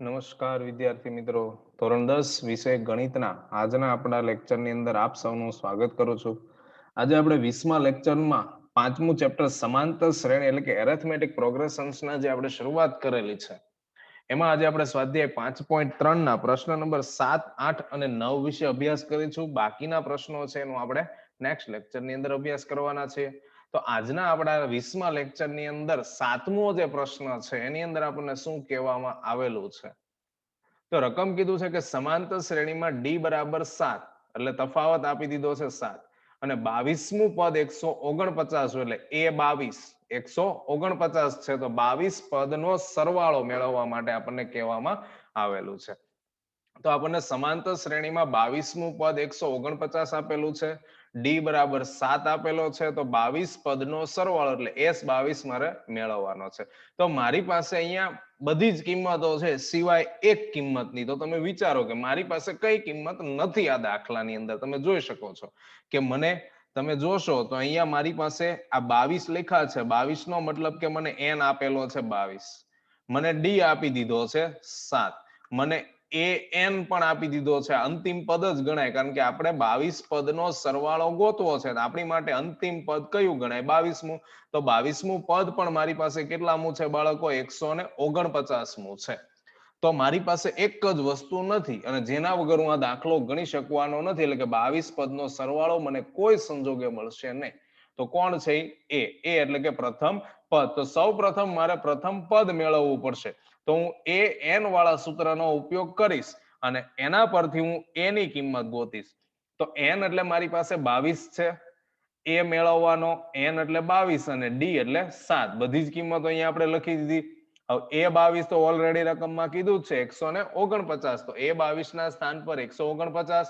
નમસ્કાર વિદ્યાર્થી મિત્રો. ધોરણ દસ વિષય ગણિતના. આજના આપણા લેક્ચરની અંદર આપ સૌનું સ્વાગત કરું છું. આજે આપણે વીસમા લેક્ચરમાં પાંચમું ચેપ્ટર સમાંતર શ્રેણી એટલે કે એરેથમેટિક પ્રોગ્રેશન્સના જે આપણે શરૂઆત કરેલી છે. એમાં આજે આપણે સ્વાધ્યાય પાંચ પોઈન્ટ ત્રણના પ્રશ્ન નંબર સાત, આઠ અને નવ વિશે અભ્યાસ કરીશું. બાકીના પ્રશ્નો છે એનું આપણે નેક્સ્ટ લેક્ચરની અંદર અભ્યાસ કરવાના છે. તો આજના આપણા વીસમા લેક્ચરની અંદર સાતમો જે પ્રશ્ન છે, એની અંદર આપણને શું કહેવામાં આવેલું છે? તો રકમ કીધું છે કે સમાંતર શ્રેણીમાં ડી બરાબર સાત, એટલે તફાવત આપી દીધો છે સાત. અને બાવીસમું પદ એકસો ઓગણપચાસ એટલે એ બાવીસ, એકસો ઓગણપચાસ છે, તો બાવીસ પદનો સરવાળો મેળવવા માટે આપણને કહેવામાં આવેલું છે. તો આપણને સમાંતર શ્રેણીમાં બાવીસમું પદ એકસો ઓગણપચાસ આપેલું છે ડી બરાબર સાત આપેલો છે, તો બાવીસ પદનો સરવાળો, એટલે એસ બાવીસ મારે મેળવવાનો છે. તો મારી પાસે અહીંયા બધી જ કિંમતો છે, સિવાય એક કિંમતની. તો તમે વિચારો કે મારી પાસે કઈ કિંમત નથી આ દાખલાની અંદર. તમે જોઈ શકો છો કે મને, તમે જોશો તો અહીંયા મારી પાસે આ બાવીસ લેખા છે. બાવીસ નો મતલબ કે મને એન આપેલો છે બાવીસ. મને ડી આપી દીધો છે સાત. મને એ એન પણ આપી દીધો છે. અંતિમ પદ જ ગણાય. કારણ કે આપણે બાવીસ પદનો સરવાળો ગોતવો છે. આપણી માટે અંતિમ પદ કયું ગણાય? બાવીસમું. તો બાવીસમું પદ પણ મારી પાસે કેટલામું છે બાળકો? એકસો ને ઓગણપચાસમું છે. તો મારી પાસે એક જ વસ્તુ નથી અને જેના વગર હું આ દાખલો ગણી શકવાનો નથી. એટલે કે બાવીસ પદનો સરવાળો મને કોઈ સંજોગે મળશે નહીં. તો કોણ છે? એ. એ એટલે કે પ્રથમ પદ. તો સૌ પ્રથમ મારે પ્રથમ પદ મેળવવું પડશે. તો હું એ એન વાળા સૂત્રનો ઉપયોગ કરીશ અને એના પરથી હું એ કિંમત ગોતીશ. તો એન એટલે મારી પાસે બાવીસ છે. એ મેળવવાનો એન એટલે બાવીસ અને ડી એટલે સાત. બધી જ કિંમતો અહીંયા આપણે લખી દીધી. હવે એ બાવીસ તો ઓલરેડી રકમમાં કીધું છે એકસો ને ઓગણપચાસ. તો એ બાવીસ ના સ્થાન પર એકસો ઓગણપચાસ.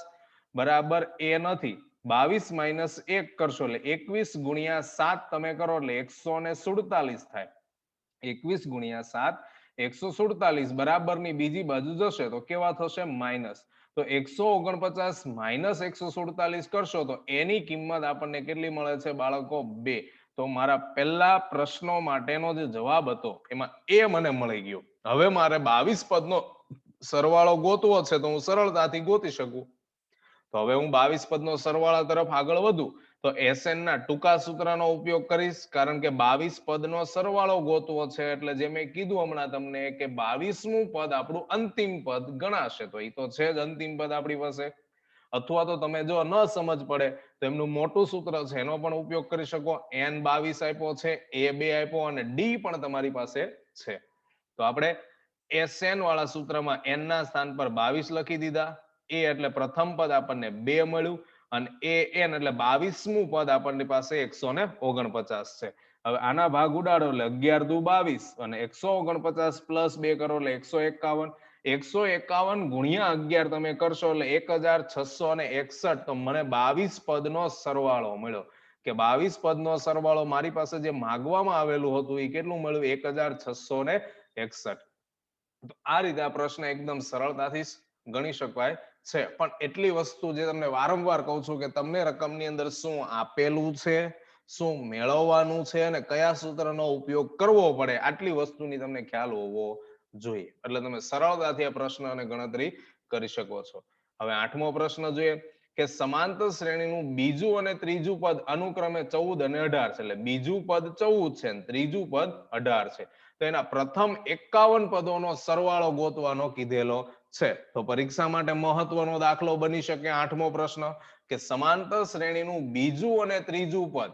બરાબર એ નથી. બાવીસ માઇનસ એક કરશો એટલે એકવીસ ગુણ્યા સાત તમે કરો એટલે એકસો ને સુડતાલીસ થાય. એકવીસ ગુણ્યા સાત, એકસો સુડતાલીસ બરાબરની બીજી બાજુ જશે તો કેવા થશે? માઇનસ તો એકસો ઓગણપચાસ માઇનસ એકસો સુડતાલીસ કરશો તો એની કિંમત આપણને કેટલી મળે છે બાળકો? બે. તો મારા પહેલા પ્રશ્નો માટેનો જે જવાબ હતો એમાં એ મને મળી ગયો. હવે મારે બાવીસ પદનો સરવાળો ગોતવો છે તો હું સરળતાથી ગોતી શકું. તો હવે હું બાવીસ પદનો સરવાળા તરફ આગળ વધું, તો એસએન ના ટૂંકા સૂત્રનો ઉપયોગ કરીશ, કારણ કે બાવીસ પદનો સરવાળો ગોતવો છે, એટલે જે મેં કીધું હમણાં તમને કે બાવીસમું પદ આપણું અંતિમ પદ ગણાશે, તો એ તો છે જ અંતિમ પદ આપણી પાસે. અથવા તો તમે જો ન સમજ પડે, તો એમનું મોટું સૂત્ર છે, એનો પણ ઉપયોગ કરી શકો. એન બાવીસ આપ્યો છે, એ બે આપ્યો અને ડી પણ તમારી પાસે છે. તો આપણે એસએન વાળા સૂત્રમાં એન ના સ્થાન પર બાવીસ લખી દીધા. એ એટલે પ્રથમ પદ આપણને બે મળ્યું અને એ એન એટલે બાવીસમું પદ આપણની પાસે એકસો ને ઓગણપચાસ છે. હવે આના ભાગ ઉડાડો એટલે અગિયાર દુ બાવીસ અને એકસો ઓગણપચાસ પ્લસ બે કરો એટલે એકસો એકાવન. એકસો એકાવન ગુણ્યા અગિયાર તમે કરશો એટલે એક હજાર છસો ને એકસઠ. તો મને બાવીસ પદનો સરવાળો મળ્યો. કે બાવીસ પદનો સરવાળો મારી પાસે જે માગવામાં આવેલું હતું એ કેટલું મળ્યું? એક હજાર છસો ને એકસઠ. આ રીતે આ પ્રશ્ન એકદમ સરળતાથી ગણી શકાય. છે. પણ એટલી વસ્તુ જે તમને વારંવાર કહું છું કે તમને રકમની અંદર શું આપેલું છે, શું મેળવવાનું છે અને કયા સૂત્રનો ઉપયોગ કરવો પડે, આટલી વસ્તુની તમને ખ્યાલ હોવો જોઈએ. એટલે તમે સરળતાથી આ પ્રશ્ન અને ગણતરી કરી શકો છો. હવે આઠમો પ્રશ્ન જોઈએ કે સમાંતર શ્રેણીનું બીજું અને ત્રીજું પદ અનુક્રમે ચૌદ અને અઢાર છે. એટલે બીજું પદ ચૌદ છે અને ત્રીજું પદ અઢાર છે. તો એના પ્રથમ એકાવન પદોનો સરવાળો ગોતવાનો કીધેલો છે. તો પરીક્ષા માટે મહત્વનો દાખલો બની શકે આઠમો પ્રશ્ન કે સમાંતર શ્રેણીનું બીજું અને ત્રીજું પદ.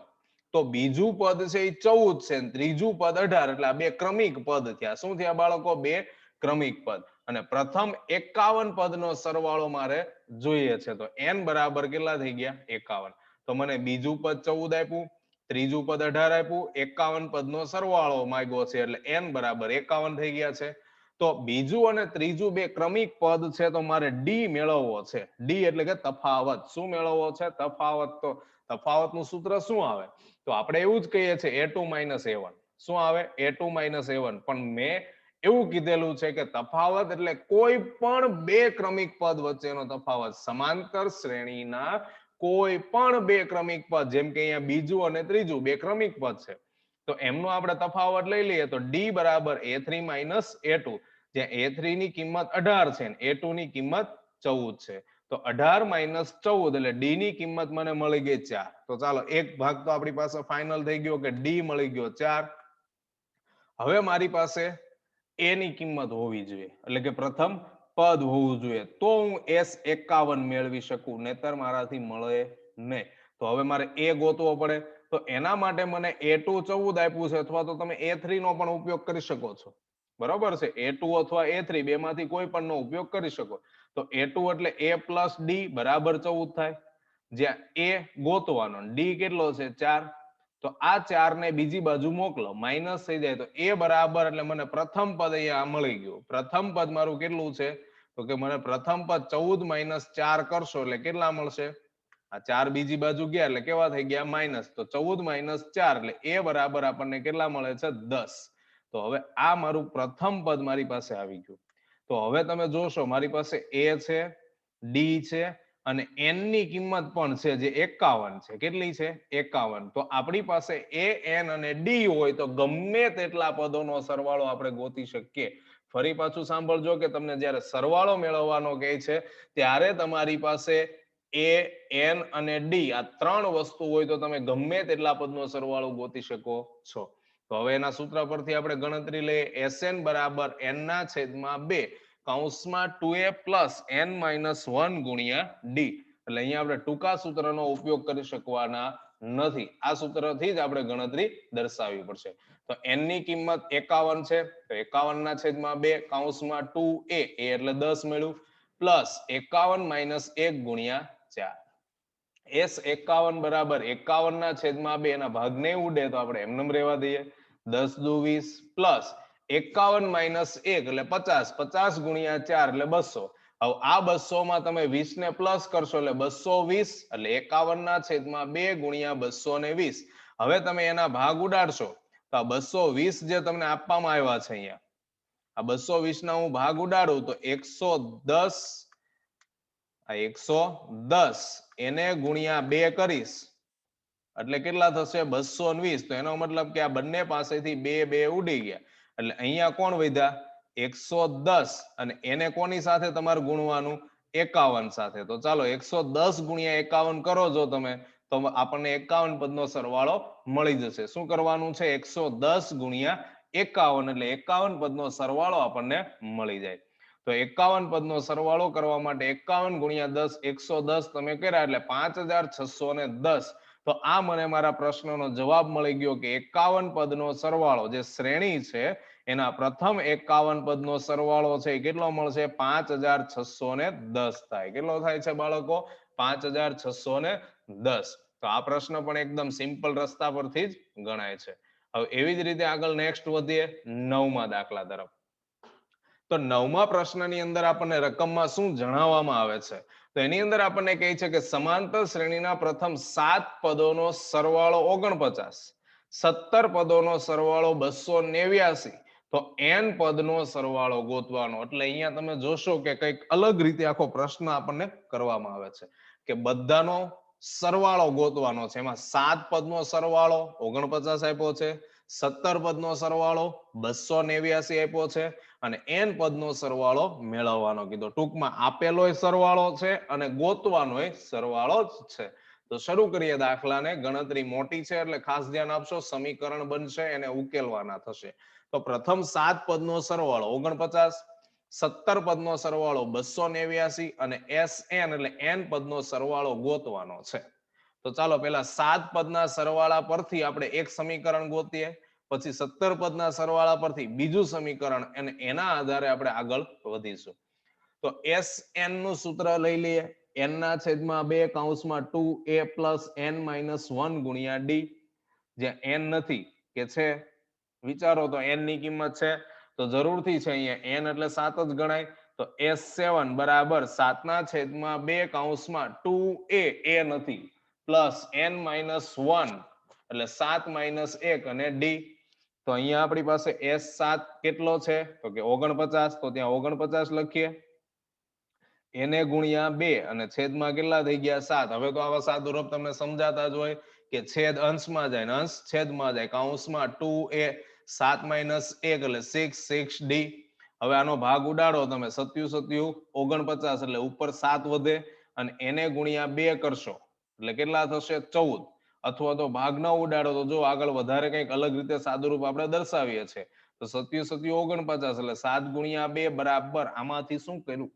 તો બીજું પદ છે એ ચૌદ છે ત્રીજું પદ અઢાર, એટલે આ બે ક્રમિક પદ થયા. શું થયા બાળકો? બે ક્રમિક પદ. અને પ્રથમ એકાવન પદનો સરવાળો મારે જોઈએ છે. તો એન બરાબર કેટલા થઈ ગયા? એકાવન. તો મને બીજું પદ ચૌદ આપ્યું, ત્રીજું પદ અઢાર આપ્યું, એકાવન પદનો સરવાળો માંગ્યો છે. એટલે એન બરાબર એકાવન થઈ ગયા છે. તો બીજું અને ત્રીજું બે ક્રમિક પદ છે, તો મારે ડી મેળવવો છે. ડી એટલે કે તફાવત. શું મેળવવો છે? તફાવત. તો તફાવતનું સૂત્ર શું આવે? તો આપણે એવું જ કહીએ છીએ a two minus a one. શું આવે? A two minus a one. પણ મેં એવું કીધેલું છે કે તફાવત એટલે કોઈ પણ બે ક્રમિક પદ વચ્ચેનો તફાવત. સમાંતર શ્રેણીના કોઈ પણ બે ક્રમિક પદ. જેમ કે અહીંયા બીજું અને ત્રીજું બે ક્રમિક પદ છે. તો એમનો આપણે તફાવત લઈ લઈએ તો ડી બરાબર a three minus a two. જ્યાં એ ની કિંમત અઢાર છે એ ટુ ની કિંમત ચૌદ છે. તો અઢાર માઇનસ ચૌદ એટલે ડી ની કિંમત મને મળી ગઈ ચાર. તો ચાલો એક ભાગ તો આપણી પાસે ફાઇનલ થઈ ગયો કે ડી મળી ગયો ચાર. હવે મારી પાસે એ ની કિંમત હોવી જોઈએ. એટલે કે પ્રથમ પદ હોવું જોઈએ. તો હું એસ એકાવન મેળવી શકું, નહીતર મારાથી મળે નહીં. તો હવે મારે એ ગોતવો પડે. તો એના માટે મને એ ટુ ચૌદ આપ્યું છે અથવા તો તમે એ થ્રી નો પણ ઉપયોગ કરી શકો છો. બરોબર છે? એ ટુ અથવા એ થ્રી બે માંથી કોઈ પણ નો ઉપયોગ કરી શકો. તો એ ટુ એટલે એ પ્લસ ડી બરાબર ચૌદ થાય. જ્યાં એ ગોતવાનો ડી કેટલો છે? ચાર. તો આ ચાર ને બીજી બાજુ મોકલો માઇનસ થઈ જાય. તો એ બરાબર એટલે મને પ્રથમ પદ અહીંયા મળી ગયું. પ્રથમ પદ મારું કેટલું છે? તો કે મને પ્રથમ પદ ચૌદ માઇનસ ચાર કરશો એટલે કેટલા મળશે? આ ચાર બીજી બાજુ ગયા એટલે કેવા થઈ ગયા? માઇનસ તો ચૌદ માઇનસ ચાર એટલે એ બરાબર આપણને કેટલા મળે છે? દસ. તો હવે આ મારું પ્રથમ પદ મારી પાસે આવી ગયું. તો હવે તમે જોશો મારી પાસે એ છે, ડી છે અને એનની કિંમત પણ છે જે એકાવન છે. કેટલી છે? એકાવન. તો આપણી પાસે એ એન અને ડી હોય તો ગમે તેટલા પદોનો સરવાળો આપણે ગોતી શકીએ. ફરી પાછું સાંભળજો કે તમને જ્યારે સરવાળો મેળવવાનો કહે છે, ત્યારે તમારી પાસે એ એન અને ડી આ ત્રણ વસ્તુ હોય તો તમે ગમે તેટલા પદનો સરવાળો ગોતી શકો છો. તો હવે એના સૂત્ર પરથી આપણે ગણતરી લઈએ. એસએન બરાબર એન ના છેદમાં બે. કૌંસમાં two a plus n minus one ગુણ્યા ડી એટલે અહીંયા આપણે ટૂંકા સૂત્રનો ઉપયોગ કરી શકવાના નથી. આ સૂત્રથી જ આપણે ગણતરી દર્શાવવી પડશે. તો એનની કિંમત એકાવન છે. તો એકાવન ના છેદમાં બે. કૌંસમાં ટુ એ એટલે દસ મળ્યું પ્લસ એકાવન માઇનસ એક ગુણ્યા ચાર. એસ એકાવન બરાબર એકાવન ના છેદમાં બે. એના ભાગને ઉડે તો આપણે એમને રહેવા દઈએ. દસ દુ વીસ પ્લસ એકાવન માઇનસ એક એટલે પચાસ પચાસ ગુણ્યા ચાર એટલે બસો. હવે આ બસો માં તમે વીસ ને પ્લસ કરશો એટલે બસો વીસ એટલે એકાવન ના છેદમાં બે ગુણ્યા બસો ને વીસ. હવે તમે એના ભાગ ઉડાડશો તો આ બસો વીસ જે તમને આપવામાં આવ્યા છે અહીંયા, આ બસો વીસ ના હું ભાગ ઉડાડું તો એકસો દસ, આ એકસો દસ, એને ગુણ્યા બે કરીશ. એટલે કેટલા થશે? બસો વીસ. તો એનો મતલબ કે આ બંને પાસેથી બે બે ઉડી ગયા. એટલે અહીંયા કોણ વધ્યા? એકસો દસ. અને એને કોની સાથે તમારે ગુણવાનું? એકાવન સાથે. તો ચાલો, એકસો દસ ગુણ્યા એકાવન કરો જો તમે, તો આપણને એકાવન પદનો સરવાળો મળી જશે. શું કરવાનું છે? એકસો દસ ગુણ્યા એકાવન. એટલે એકાવન પદનો સરવાળો આપણને મળી જાય. તો એકાવન પદનો સરવાળો કરવા માટે એકાવન ગુણ્યા દસ, એકસો દસ તમે કર્યા. એટલે પાંચ હજાર છસો ને દસ. તો આ મને મારા પ્રશ્નનો જવાબ મળી ગયો કે એકાવન પદનો સરવાળો જે શ્રેણી છે, એના પ્રથમ એકાવન પદનો સરવાળો છે કેટલો મળશે? પાંચ હજાર છસો ને દસ થાય. કેટલો થાય છે બાળકો? પાંચ હજાર છસો ને દસ. તો આ પ્રશ્ન પણ એકદમ સિમ્પલ રસ્તા પરથી જ ગણાય છે. હવે એવી જ રીતે આગળ નેક્સ્ટ વધીએ નવમા દાખલા તરફ. તો નવમા પ્રશ્નની અંદર આપણને રકમમાં શું જણાવવામાં આવે છે? તો એની અંદર આપણને કહે છે કે સમાંતર શ્રેણીના પ્રથમ સાત પદોનો સરવાળો ઓગણપચાસ, સત્તર પદોનો સરવાળો બસો નેવ્યાસી, તો એન પદનો સરવાળો ગોતવાનો. એટલે અહીંયા તમે જોશો કે કંઈક અલગ રીતે આખો પ્રશ્ન આપણને કરવામાં આવે છે કે બધાનો સરવાળો ગોતવાનો છે. એમાં સાત પદનો સરવાળો ઓગણપચાસ આપ્યો છે સત્તર પદનો સરવાળો બસો નેવ્યાસી આપ્યો છે અને એન પદનો સરવાળો મેળવવાનો. કીધો, ટૂંકમાં આપેલો સરવાળો છે અને ગોતવાનો સરવાળો જ છે. તો શરૂ કરીએ દાખલાને. ગણતરી મોટી છે એટલે ખાસ ધ્યાન આપશો, સમીકરણ બનશે, એને ઉકેલવાના થશે. તો પ્રથમ સાત પદનો સરવાળો, ઓગણપચાસ. સત્તર પદનો સરવાળો બસો નેવ્યાસી અને એસ એન એટલે એન પદનો સરવાળો ગોતવાનો છે. તો ચાલો પેલા સાત પદના સરવાળા પરથી આપણે એક સમીકરણ ગોતીએ, પછી સત્તર પદના સરવાળા પરથી બીજું સમીકરણ અને એના આધારે આપણે આગળ વધીશું. તો એસ એનનું સૂત્ર લઈ લઈએ. એન ના છેદમાં બે કૌંસમાં two a plus n minus one ગુણ્યા ડી જ્યાં એન નથી કે છે, વિચારો તો એનની કિંમત છે. તો જરૂરથી છે અહીંયા એન એટલે સાત જ ગણાય. તો એસ સેવન બરાબર સાતના છેદમાં બે કૌંસમાં ટુ એ એ નથી. પ્લસ એન માઇનસ વન, એટલે સાત માઇનસ એક અને ડી. તો અહીંયા આપણી પાસે એસ સાત કેટલો છે? તો કે ઓગણપચાસ. તો ત્યાં ઓગણપચાસ લખીએ. એને ગુણ્યા બે અને છેદમાં કેટલા થઈ ગયા? સાત. હવે તો આવા સાદુ રૂપ તમને સમજાતા જ હોય કે છેદ અંશમાં જાય ને અંશ છેદમાં જાય. કૌંસમાં ટુ એ સાત માઇનસ એક એટલે સિક્સ સિક્સ ડી. હવે આનો ભાગ ઉડાડો. તમે સત્યુ સત્યુ, ઓગણપચાસ એટલે ઉપર સાત વધે અને એને ગુણ્યા બે કરશો. એટલે કેટલા થશે? ચૌદ. અથવા તો ભાગ ન ઉડાડો તો જો આગળ વધારે કંઈક અલગ રીતે સાદુરૂપ આપણે દર્શાવીએ છીએ. તો સત્યુ સત્યુ ઓગણપચાસ એટલે સાત ગુણ્યા બે બરાબર આમાંથી શું કર્યું?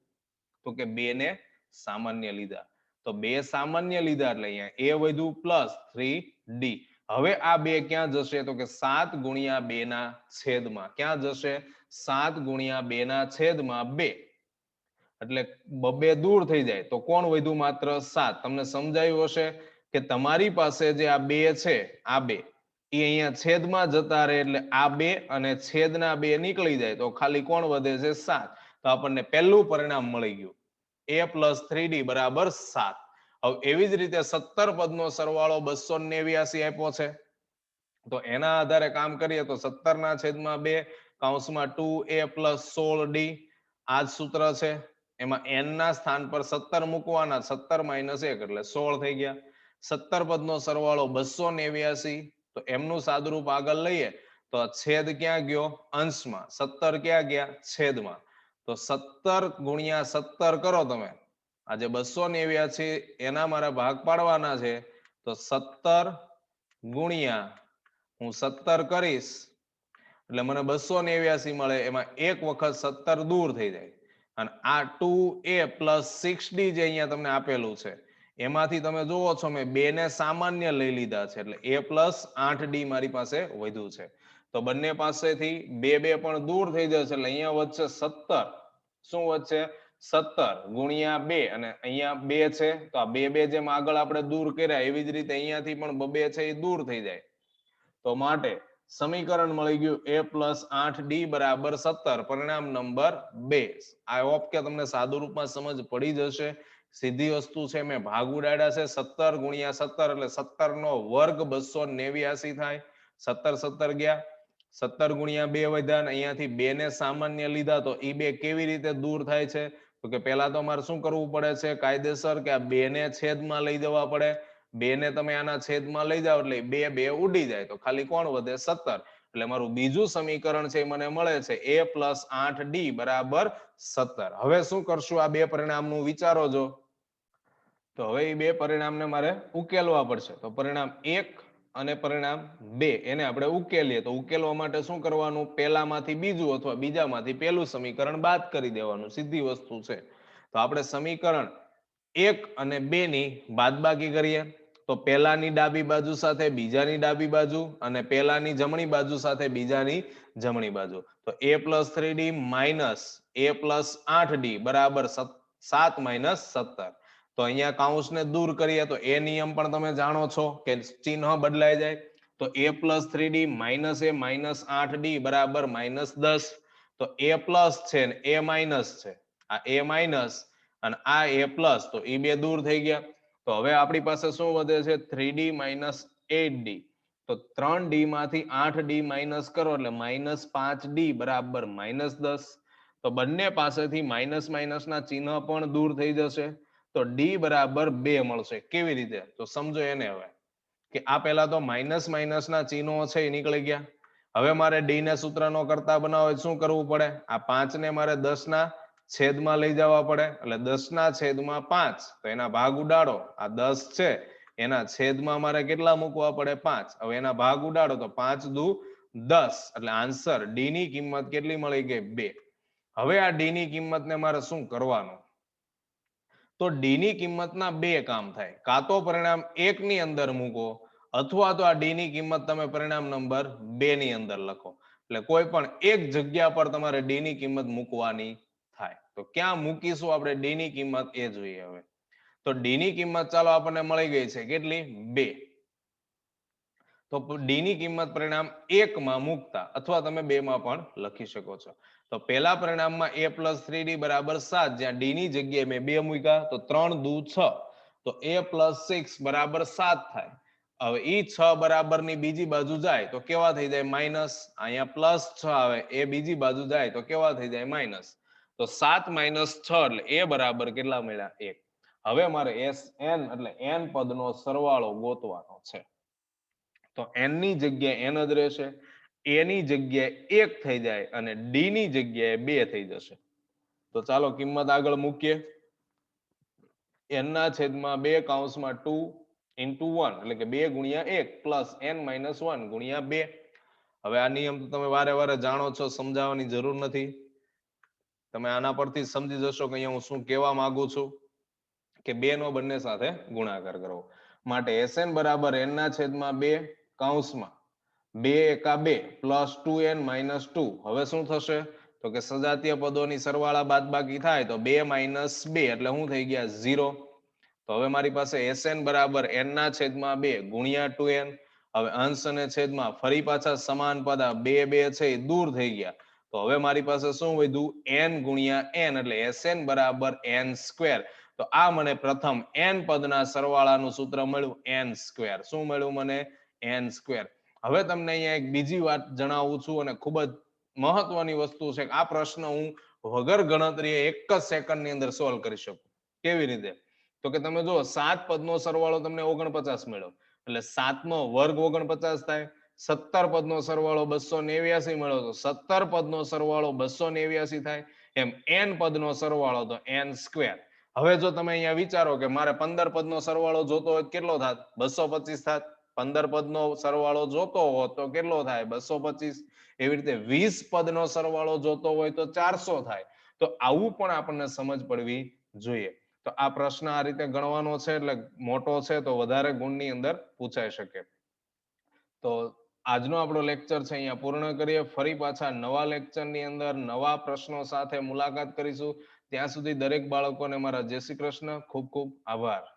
તો કે બે ને સામાન્ય લીધા. તો બે સામાન્ય લીધા એટલે અહીંયા એ વધ્યું પ્લસ થ્રી ડી. હવે આ બે ક્યાં જશે? તો કે સાત ગુણ્યા બે ના છેદમાં. ક્યાં જશે? સાત ગુણ્યા બે ના છેદમાં બે. એટલે બબે દૂર થઈ જાય. તો કોણ વધ્યું માત્ર સાત? તમને સમજાયું હશે કે તમારી પાસે જે આ બે છે, આ બે, એ અહીંયા છેદમાં જતા રહે એટલે આ બે અને છેદના બે નીકળી જાય. તો ખાલી કોણ વધે છે? સાત. તો આપણને પહેલું પરિણામ મળી ગયું. એ પ્લસ થ્રી ડી બરાબર સાત. હવે એવી જ રીતે સત્તર પદનો સરવાળો બસો નેવ્યાસી આપ્યો છે. તો એના આધારે કામ કરીએ તો સત્તર ના છેદમાં બે કૌંસમાં ટુ એ પ્લસ સોળ ડી. આ જ સૂત્ર છે. એમાં એન ના સ્થાન પર સત્તર મૂકવાના, સત્તર માઇનસ એક એટલે સોળ થઈ ગયા. સત્તર પદનો સરવાળો બસો નેવ્યાસી, તો એમનું સાદુરૂપ આગળ લઈએ, તો છેદ ક્યાં ગયો? અંશમાં. સત્તર ક્યાં ગયા? છેદમાં. તો સત્તર ગુણ્યા સત્તર કરો તમે. આજે બસો નેવ્યાસી, એના મારે ભાગ પાડવાના છે. તો સત્તર ગુણ્યા, હું સત્તર કરીશ, એટલે મને બસો નેવ્યાસી મળે, એમાં એક વખત સત્તર દૂર થઈ જાય. અને આ two a plus six d જે અહીંયા તમને આપેલું છે, એમાંથી તમે જુઓ છો મેં બે ને સામાન્ય લઈ લીધા છે, એટલે એ પ્લસ આઠ ડી મારી પાસે વધ્યું છે. તો બંને પાસેથી બે બે પણ દૂર થઈ જશે, એટલે અહીંયા વધશે સત્તર. શું વધશે? સત્તર ગુણ્યા બે, અને અહીંયા બે છે, તો આ બે બે જેમ આગળ આપણે દૂર કર્યા, એવી જ રીતે અહીંયાથી પણ બે છે એ દૂર થઈ જાય. તો માટે સમીકરણ મળી ગયું એ પ્લસ આઠ ડી બરાબર સત્તર. પરિણામ નંબર બે. આઈ હોપ કે તમને સાદુ રૂપમાં સમજ પડી જશે સીધી વસ્તુ છે, મેં ભાગ ઉડાડ્યા છે, સત્તર ગુણ્યા સત્તર એટલે સત્તર નો વર્ગ બસો નેવ્યાસી થાય. સત્તર સત્તર ગયા. સત્તર ગુણ્યા બે વધ્યા અહીંયાથી બે ને સામાન્ય લીધા. તો એ બે કેવી રીતે દૂર થાય છે? તો કે પહેલા તો મારે શું કરવું પડે છે? કાયદેસર કે આ બે ને છેદમાં લઈ જવા પડે? બે ને તમે આના છેદમાં લઈ જાઓ એટલે બે બે ઉડી જાય. તો ખાલી કોણ વધે? સત્તર. એટલે મારું બીજું સમીકરણ છે એ મને મળે છે એ પ્લસ આઠ ડી બરાબર સત્તર. હવે શું કરશું? આ બે પરિણામનું વિચારો જો. તો હવે એ બે પરિણામને મારે ઉકેલવા પડશે. તો પરિણામ એક અને પરિણામ બે. એને આપણે ઉકેલીએ. તો ઉકેલવા માટે શું કરવાનું? પહેલામાંથી બીજું અથવા બીજામાંથી પહેલું સમીકરણ બાદ કરી દેવાનું. સીધી વસ્તુ છે. તો આપણે સમીકરણ એક અને બે ની બાદબાકી કરીએ. તો પહેલાની ડાબી બાજુ સાથે બીજાની ડાબી બાજુ અને પહેલાની જમણી બાજુ સાથે બીજાની જમણી બાજુ. તો a plus three d minus a plus આઠ ડી બરાબર સાત માઇનસ સત્તર. તો અહીંયા કાઉન્સને દૂર કરીએ તો એ નિયમ પણ તમે જાણો છો કે ચિહ્ન બદલાઈ જાય. તો a plus three d minus a minus આઠ ડી બરાબર માઇનસ દસ. તો એ પ્લસ છે ને એ માઇનસ છે. આ એ માઇનસ અને આ એ પ્લસ તો એ બે દૂર થઈ ગયા. તો હવે આપણી પાસે શું વધે છે? Three d minus eight d તો ત્રણ ડી માંથી આઠ ડી માઇનસ કરો એટલે માઇનસ પાંચ ડી બરાબર માઇનસ દસ. તો બંને પાસેથી માઇનસ માઇનસના ચિહ્ન પણ દૂર થઈ જશે. તો ડી બરાબર બે મળશે. કેવી રીતે? તો સમજો એને હવે કે આ પહેલા તો માઇનસ માઇનસના ચિહ્નો છે એ નીકળી ગયા. હવે મારે ડી ને સૂત્રનો કરતા બનાવે શું કરવું પડે? આ પાંચ ને મારે દસ ના છેદમાં લઈ જવા પડે એટલે દસ ના છેદમાં પાંચ. તો એના ભાગ ઉડાડો. આ દસ છે. એના છેદમાં મારે કેટલા મૂકવા પડે? પાંચ. હવે એના ભાગ ઉડાડો તો પાંચ દુ દસ. એટલે આન્સર ડી ની કિંમત કેટલી મળી ગઈ? બે. હવે આ ડી ની કિંમત ને મારે શું કરવાનું? તો ડી ની કિંમતના બે કામ થાય. કાં તો પરિણામ એક ની અંદર મૂકો, અથવા તો આ ડી ની કિંમત તમે પરિણામ નંબર બે ની અંદર લખો. એટલે કોઈ પણ એક જગ્યા પર તમારે ડી ની કિંમત મૂકવાની થાય. તો ક્યાં મૂકીશું આપણે? ડી ની કિંમત એ જોઈએ હવે. તો ડી ની કિંમત ચાલો આપણને મળી ગઈ છે કેટલી? બે. તો ડી ની કિંમત પરિણામ એક માં મૂકતા અથવા તમે બે માં પણ લખી શકો છો. તો પહેલા પરિણામમાં એ પ્લસ થ્રી ડી બરાબર સાત. જ્યાં ડી ની જગ્યાએ મેં બે મૂક્યા, તો ત્રણ દુ છ. તો એ પ્લસ સિક્સ બરાબર સાત થાય. હવે ઈ છ બરાબરની બીજી બાજુ જાય, તો કેવા થઈ જાય? માઇનસ. અહીંયા પ્લસ છ આવે, એ બીજી બાજુ જાય, તો કેવા થઈ જાય? માઇનસ. તો સાત માઇનસ છ એટલે એ બરાબર કેટલા મળ્યા? એક. હવે મારે એસ એન એટલે એન પદનો સરવાળો ગોતવાનો છે. તો એનની જગ્યાએ એન જ રહેશે એ ની જગ્યાએ એક થઈ જાય અને ડી ની જગ્યાએ બે થઈ જશે. તો ચાલો કિંમત આગળ મૂકીએ. એન ના છેદમાં બે કાઉન્સમાં ટુ ઇન્ટુ વન એટલે કે બે ગુણ્યા એક પ્લસ એન માઇનસ વન ગુણ્યા બે. હવે આ નિયમ તો તમે વારે વારે જાણો છો, સમજાવવાની જરૂર નથી. તમે આના પરથી સમજી જશો કે અહીંયા હું શું કહેવા માંગુ છું કે બે નો બંને સાથે ગુણાકાર કરવો માટે Sn બરાબર n ના છેદમાં બે કૌંસમાં બે એકા બે plus two n minus two. હવે શું થશે? તો કે સજાતીય પદોની સરવાળા બાદબાકી થાય તો બે માઇનસ બે, એટલે શું થઈ ગયા ઝીરો. તો હવે મારી પાસે Sn બરાબર n ના છેદમાં બે ગુણ્યા ટુ એન. હવે અંશ અને છેદમાં ફરી પાછા સમાન પદ બે બે છે એ દૂર થઈ ગયા. તો હવે મારી પાસે શું વધ્યું? એન ગુણ્યા એન એટલે Sn બરાબર એન સ્ક્વેર તો આ મને પ્રથમ એન પદના સરવાળાનું સૂત્ર મળ્યું એન સ્ક્વેર શું મળ્યું મને? એન સ્ક્વેર હવે તમને અહીંયા એક બીજી વાત જણાવું છું અને ખૂબ જ મહત્વની વસ્તુ છે આ પ્રશ્ન હું વગર ગણતરીએ એક જ સેકન્ડની અંદર સોલ્વ કરી શકું. કેવી રીતે? તો કે તમે જો સાત પદનો સરવાળો તમને ઓગણપચાસ મળ્યો. એટલે સાતનો વર્ગ ઓગણપચાસ થાય. સત્તર પદનો સરવાળો બસો નેવ્યાસી મળ્યો તો સત્તર પદનો સરવાળો બસો નેવ્યાસી થાય. એમ પદ પદનો સરવાળો તો એન સ્ક્વેર હવે જો તમે અહીંયા વિચારો કે મારે પંદર પદનો સરવાળો જોતો હોય કેટલો થાત? બસો પચીસ થાત. પંદર પદનો સરવાળો જોતો હોત તો કેટલો થાય? બસો પચીસ. એવી રીતે વીસ પદનો સરવાળો જોતો હોય તો ચારસો થાય. તો આવું પણ આપણને સમજ પડવી જોઈએ. તો આ પ્રશ્ન આ રીતે ગણવાનો છે એટલે મોટો છે તો વધારે ગુણની અંદર પૂછાઈ શકે. તો આજનો આપણો લેક્ચર છે અહીંયા પૂર્ણ કરીએ. ફરી પાછા નવા લેક્ચરની અંદર નવા પ્રશ્નો સાથે મુલાકાત કરીશું. ત્યાં સુધી દરેક બાળકોને મારા જય શ્રી કૃષ્ણ. ખૂબ ખૂબ આભાર.